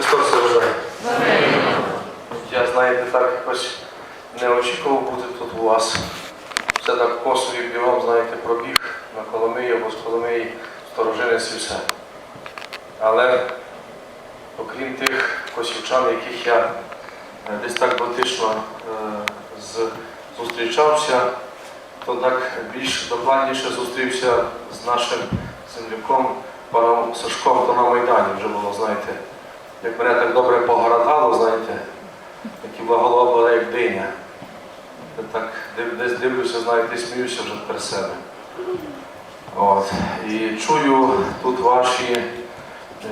Христос рождає. Я, знаєте, так якось не очікував бути тут у вас. Все так косо і бігом, знаєте, пробіг на Коломиї або з Коломиї, сторожинець і все. Але окрім тих косівчан, яких я е, десь так дотично е, зустрічався, то так більш докладніше зустрівся з нашим земляком, паном Сашком, то на Майдані вже було, знаєте, як мене так добре погородало, знаєте, як і була як диня. Я так десь дивлюся, знаєте, сміюся вже про себе. От. І чую тут ваші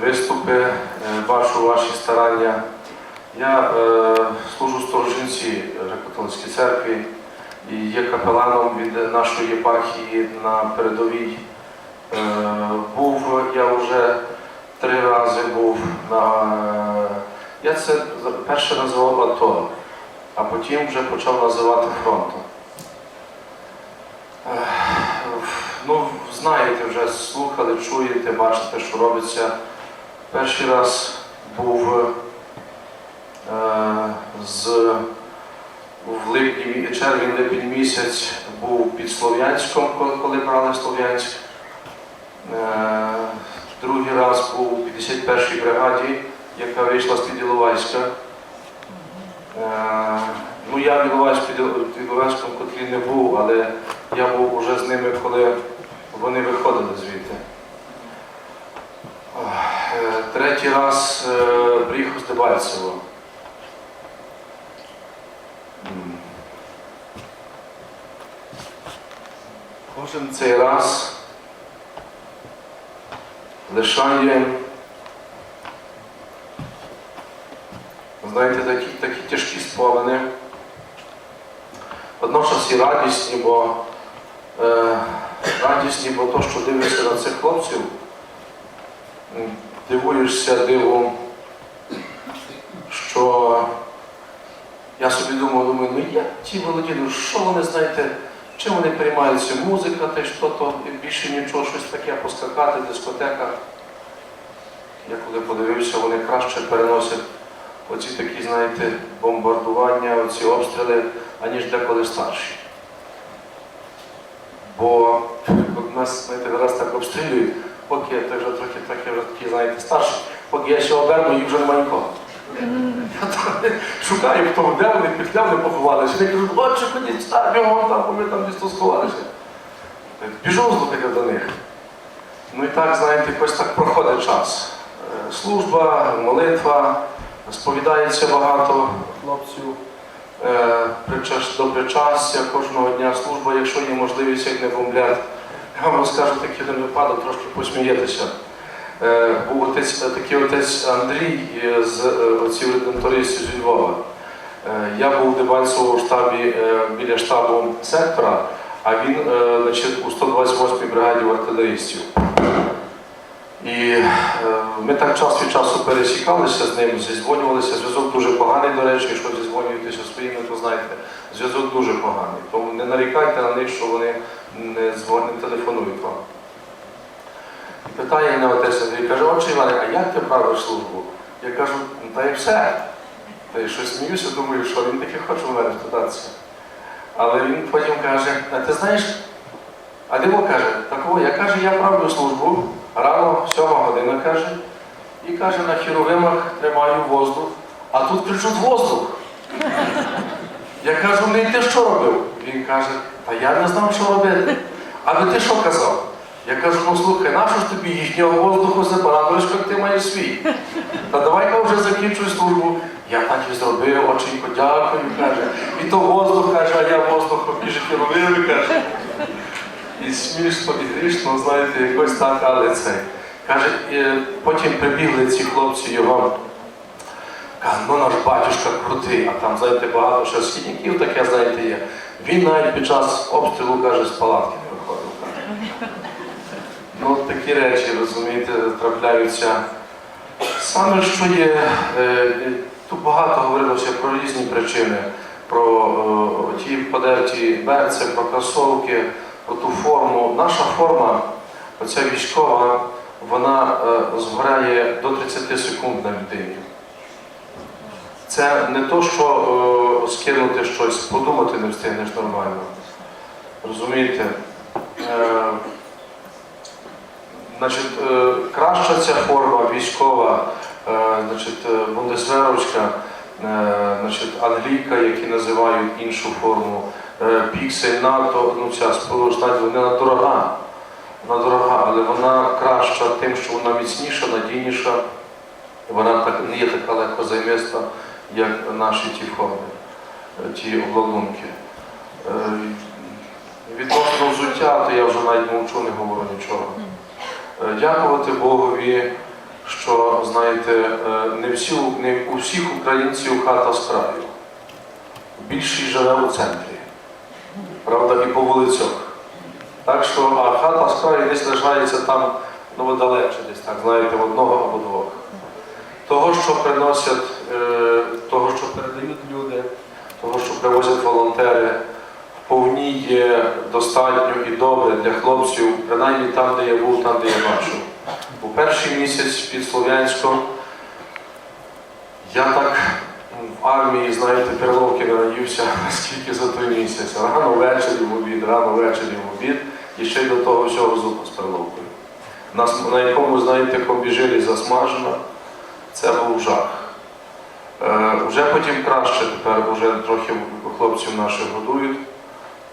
виступи, е, бачу ваші старання. Я е, служу сторожинці Греко-католицькій церкві і є капеланом від нашої єпархії на передовій. Е, був я вже три рази був на. Я це перше називав АТО, а потім вже почав називати фронтом. Ну, знаєте, вже слухали, чуєте, бачите, що робиться. Перший раз був е, з в липні, червень-липень місяць був під Слов'янськом, коли брали Слов'янськ. Е, Другий раз був у 51-й бригаді, яка вийшла з-під Іловайська. Е, Ну, я в Іловайську, під Іловайськом котрі не був, але я був уже з ними, коли вони виходили звідти. Е, Третій раз е, приїхав з Дебальцево. Кожен цей раз лишає, знаєте, такі, такі тяжкі спомини. Водночас і радісні, бо е, радісні, бо то, що дивишся на цих хлопців, дивуєшся дивом, що я собі думав, думаю, ну як ті молоді, ну що вони знаєте, чим вони приймаються? Музика, те що то більше нічого, щось таке поскакати, дискотека. Я коли подивився, вони краще переносять оці такі, знаєте, бомбардування, оці обстріли, аніж деколи старші. Бо от нас, знаєте, раз так обстрілюють, поки я вже трохи вже такі, знаєте, старший, поки я ще оберну, їх вже немає нікого. Я шукаю, хто де вони, під де вони поховалися. Вони кажуть, отче, ходіть, стар, бігом там, бо ми там тут сховалися. Біжу слухайте до них. Ну і так, знаєте, якось так проходить час. Е, Служба, молитва, сповідається багато хлопців. Е, причас- До кожного дня служба, якщо є можливість, як не бомблять. Я вам розкажу такий один випадок, трошки посмієтеся. Е, Був отець, такий отець Андрій е, з е, отців редемтористів зі Львова. Е, Я був в Дебальцевому штабі е, біля штабу сектора, а він е, значить, у 128-й бригаді артилеристів. І е, ми так час від часу пересікалися з ним, зізвонювалися. Зв'язок дуже поганий, до речі, якщо зізвонюєтеся своїми, то знаєте, зв'язок дуже поганий. Тому не нарікайте на них, що вони не не телефонують вам. Питає мене отець Андрій, каже, отче Іване, а як ти правиш службу? Я кажу, ну та й все. Та й щось сміюся, думаю, що він таки хоче в мене впитатися. Але він потім каже, а ти знаєш, а диво каже, такого, я каже, я правлю службу, рано, сьома година каже, і каже, на хіровимах тримаю воздух, а тут кричуть воздух. Я кажу, ну і ти що робив? Він каже, та я не знав, що робити. А ти що казав? Я кажу, ну слухай, нащо ж тобі їхнього воздуху забирати, як ти маєш свій? Та давай-ка вже закінчуй службу. Я так і зробив, оченько, дякую, каже. І то воздух каже, а я воздух побіжить і робив, каже. І смішно, і грішно, знаєте, якось так, але це. Каже, е, потім прибігли ці хлопці його. Каже, ну наш батюшка крутий, а там, знаєте, багато ще східників таке, знаєте, є. Він навіть під час обстрілу, каже, з палатки. Ну, такі речі, розумієте, трапляються. Саме що є, е, тут багато говорилося про різні причини, про е, ті подерті берці, про кросовки, про ту форму. Наша форма, оця військова, вона е, згоряє до 30 секунд на людині. Це не то, що скинути щось, подумати не встигнеш нормально. Розумієте? Значить, е, краща ця форма військова, е, значить, е, бундесверовська, значить, англійка, які називають іншу форму, піксель, НАТО, ну ця сполучна, вона дорога. Вона дорога, але вона краща тим, що вона міцніша, надійніша. Вона так не є така легкозаймиста, як наші ті форми, ті обладунки. Відносно взуття, то я вже навіть мовчу, не говорю нічого. Е, Дякувати Богові, що знаєте, е, не, всі, не у всіх українців хата з краю. Більшість живе у центрі, правда, і по вулицях. Так що, а хата з краю десь лишається там, ну далече десь так, знаєте, одного або двох. Того, що приносять, е, того, що передають люди, того, що привозять волонтери, вповні є достатньо і добре для хлопців, принаймні там, де я був, там, де я бачив. У перший місяць під Слов'янськом я так в армії, знаєте, переловки не наївся скільки за той місяць. Рано ввечері в обід, рано ввечері в обід, і ще й до того всього зупа з переловкою. На якому, знаєте, комбіжилі засмажена, це був жах. Е, вже потім краще, тепер вже трохи хлопців наших годують.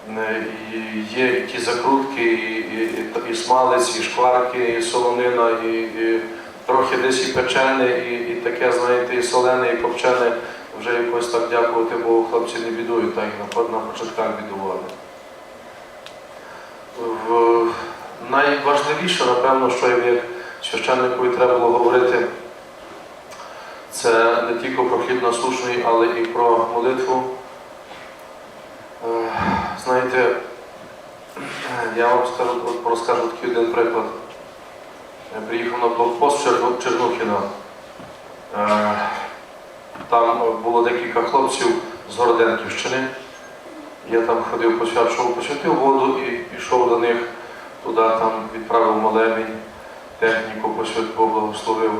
Е, І є ті закрутки, і, і, і, і смалець, і шкварки, і солонина, і, і трохи десь і печене, і, і таке, знаєте, і солене, і копчене. Вже якось так дякувати Богу, хлопці не бідують, так як на, початках бідували. В, найважливіше, напевно, що як священникові треба було говорити, це не тільки про хліб насушний, але і про молитву. Е, Знаєте, я вам скажу, розкажу такий один приклад. Я приїхав на блокпост Черну- Чернухіна. Е, Там було декілька хлопців з Городенківщини. Я там ходив, посвячував, посвятив воду і пішов до них туди, там відправив молебень, техніку посвят поблагословив.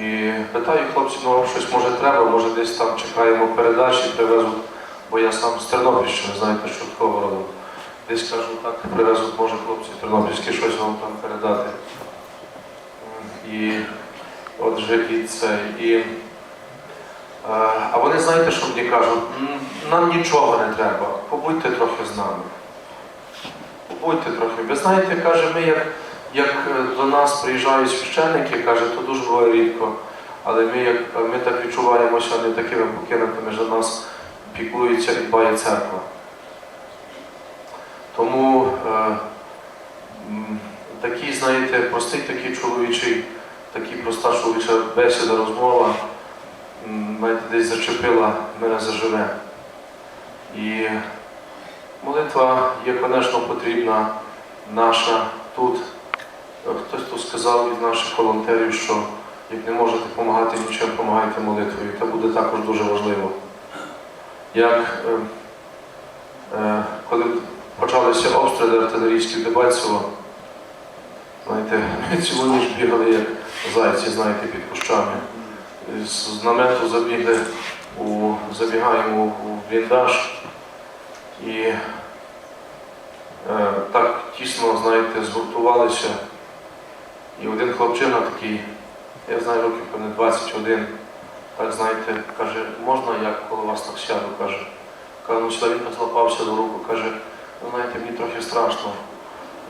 І питаю хлопців, ну вам щось може треба, може десь там чекаємо передачі, привезуть, бо я сам з Тернопільщини, знаєте, що такого роду. Десь кажу, так, привезуть, може хлопці тернопільські щось вам там передати. І отже, і це. І, а вони знаєте, що мені кажуть? Нам нічого не треба, побудьте трохи з нами. Побудьте трохи. Ви знаєте, каже, ми як як е, до нас приїжджають священники, каже, то дуже буває рідко, але ми, як, ми так відчуваємося не такими покинутими, що нас піклується і дбає церква. Тому е, такий, знаєте, простий такий чоловічий, такий проста чоловіча бесіда, розмова, знаєте, десь зачепила мене заживе. І молитва є, звісно, потрібна наша тут. Хтось тут сказав із наших волонтерів, що як не можете допомагати нічим, допомагайте молитвою. Це буде також дуже важливо. Як е, е, коли почалися обстріли артилерійські Дебальцево, знаєте, цілу ніч бігали як зайці, знаєте, під кущами. З намету забігли у, забігаємо у бліндаж і е, так тісно, знаєте, згуртувалися. І один хлопчина такий, я знаю, років певне 21, так знаєте, каже, можна я коло вас так сяду, каже. Каже, ну так злапався до руку, каже, знаєте, мені трохи страшно.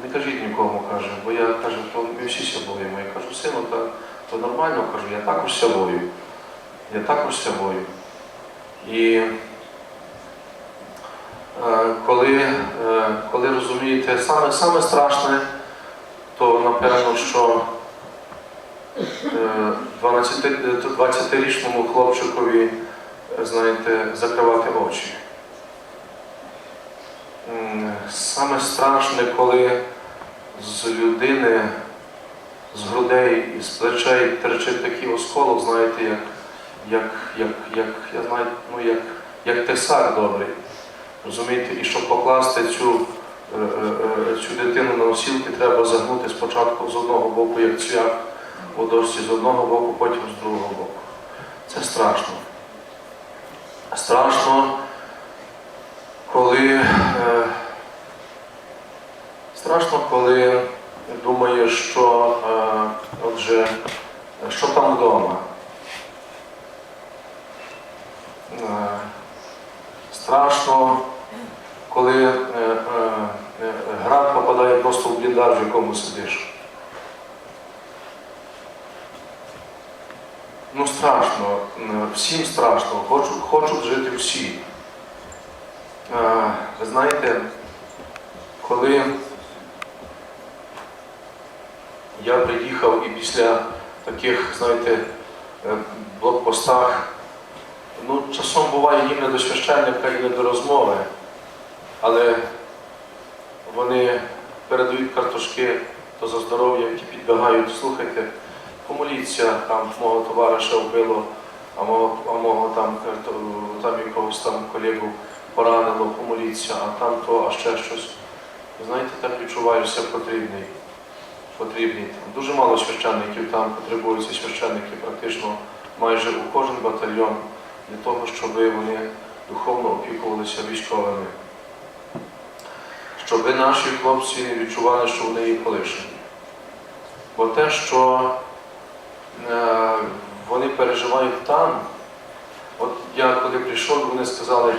Не кажіть нікому, каже, бо я каже, то ми всі ся боїмо. Я кажу, сину, та, то нормально, кажу, я також ся бою. Я також ся бою. І е, коли, е, коли розумієте, саме, саме страшне, то напевно, що е, 12 е, 20-річному хлопчикові, знаєте, закривати очі. Саме страшне, коли з людини, з грудей з плечей терчить такий осколок, знаєте, як, як, як, як, я знаю, ну, як, як тесак добрий. Розумієте, і щоб покласти цю е, е, е, цю дитину на носілки треба загнути спочатку з одного боку, як цвях у дошці з одного боку, потім з другого боку. Це страшно. Страшно, коли страшно, коли думаєш, що е, отже, що там вдома. Е, страшно, коли е, е, е, град попадає просто в бліндаж, в якому сидиш. Ну страшно, всім страшно, хочуть, хочуть жити всі. Е, знаєте, коли я приїхав і після таких, знаєте, е, блокпостах, ну, часом буває їм не до священника і не до розмови, але вони передають картошки то за здоров'я, які підбігають, слухайте, помоліться, там мого товариша вбило, а мого, а мого там, е, там якогось там колегу поранило, помоліться, а там то, а ще щось. Знаєте, так відчуваєшся потрібний. Потрібний. Там дуже мало священників там потребуються священники практично майже у кожен батальйон для того, щоб вони духовно опікувалися військовими. Щоб наші хлопці відчували, що вони є полишені. Бо те, що е, вони переживають там, от я коли прийшов, вони сказали,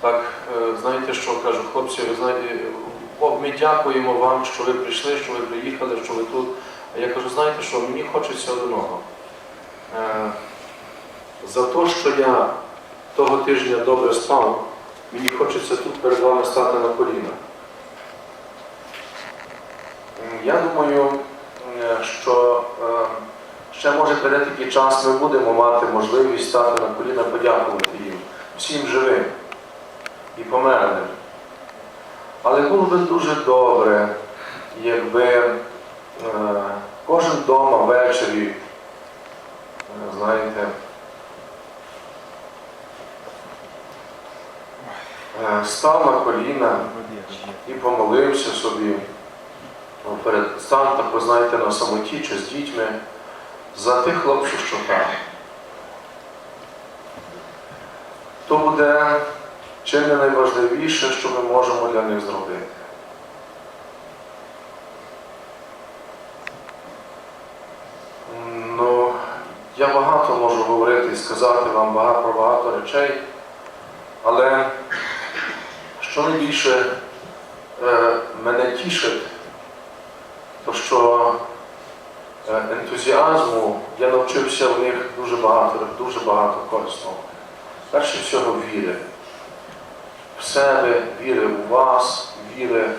так, е, знаєте що, кажу, хлопці, ви знаєте, Бог, ми дякуємо вам, що ви прийшли, що ви приїхали, що ви тут. А я кажу, знаєте що, мені хочеться одного. Е, За те, що я того тижня добре спав, мені хочеться тут перед вами стати на коліна. Я думаю, що е, ще може прийде такий час, ми будемо мати можливість стати на коліна, подякувати їм, всім живим і померлим. Але було би дуже добре, якби е, кожен вдома ввечері, е, знаєте, е, став на коліна і помолився собі перед став так, знаєте, на самоті чи з дітьми за тих хлопців, що там. То буде чи не найважливіше, що ми можемо для них зробити. Ну, я багато можу говорити і сказати вам багато про багато речей, але що найбільше е, мене тішить, то що е, ентузіазму я навчився в них дуже багато, дуже багато корисного. Перше всього віри себе, віри у вас, віри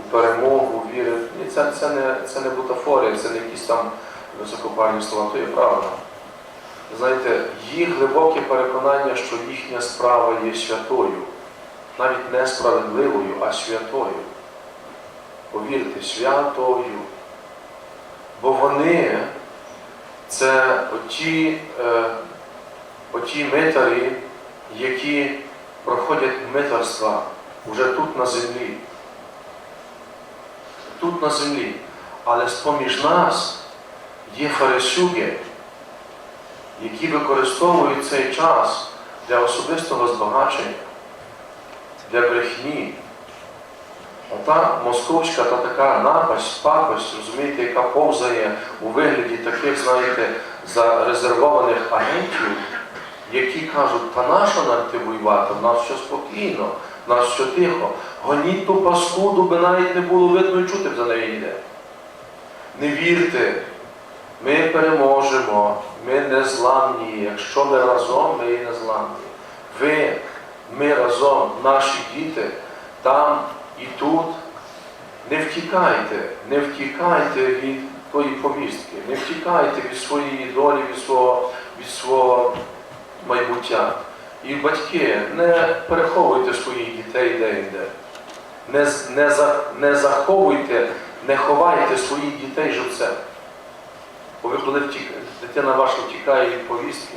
у перемогу, віри. І це, це, не, це не бутафорія, це не якісь там високопарні слова, то є правда. Знаєте, їх глибоке переконання, що їхня справа є святою, навіть не справедливою, а святою. Повірте, святою. Бо вони це оті, е, оті митарі, які проходять митарства вже тут на землі. Тут на землі. Але з-поміж нас є фарисюги, які використовують цей час для особистого збагачення, для брехні. Ота московська та така напасть, пакость, розумієте, яка повзає у вигляді таких, знаєте, зарезервованих агентів, які кажуть, та нащо нам ти воювати, в нас все спокійно, в нас все тихо. Гоніть ту паскуду, би навіть не було видно і чути за неї йде. Не вірте, ми переможемо, ми не зламні. Якщо ми разом, ми і не зламні. Ви, ми разом, наші діти, там і тут. Не втікайте, не втікайте від тої повістки, не втікайте від своєї долі, від свого, від свого майбуття. І батьки, не переховуйте своїх дітей де-інде. Не, не, за, не заховуйте, не ховайте своїх дітей живцем. Бо ви коли втік, дитина ваша втікає від повістки,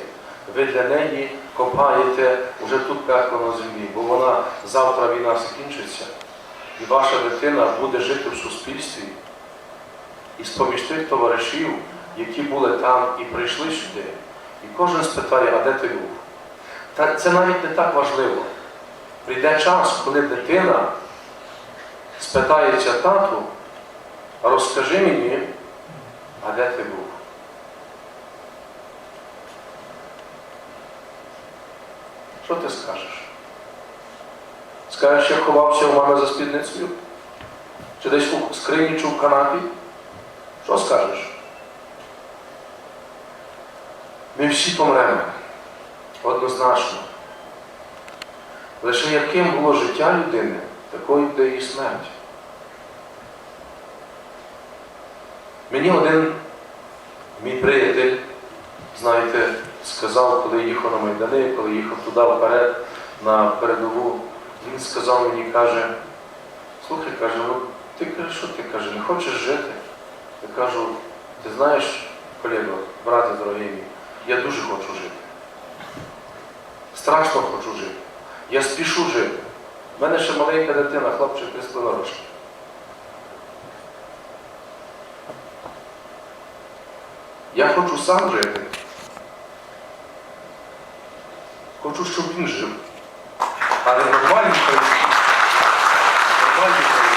ви для неї копаєте вже тут пекло на землі, бо вона завтра війна закінчиться, і ваша дитина буде жити в суспільстві. І з-поміж тих товаришів, які були там і прийшли сюди, і кожен спитає, а де ти був? Та це навіть не так важливо. Прийде час, коли дитина спитається тату, розкажи мені, а де ти був? Що ти скажеш? Скажеш, я ховався у мене за спідницею? Чи десь у скрині чи в канапі? Що скажеш? Ми всі помремо. Однозначно. Лише яким було життя людини, такою буде її смерть. Мені один мій приятель, знаєте, сказав, коли їхав на Майдани, коли їхав туди вперед, на передову, він сказав мені, каже, слухай, каже, ну ти каже, що ти каже, не хочеш жити? Я кажу, ти знаєш, колего, брате дорогий мій, я дуже хочу жити. Страшно хочу жити. Я спішу жити. У мене ще маленька дитина, хлопчик христонарочний. Я хочу сам жити. Хочу, щоб він жив. Але нормальні країні. Нормальні країні.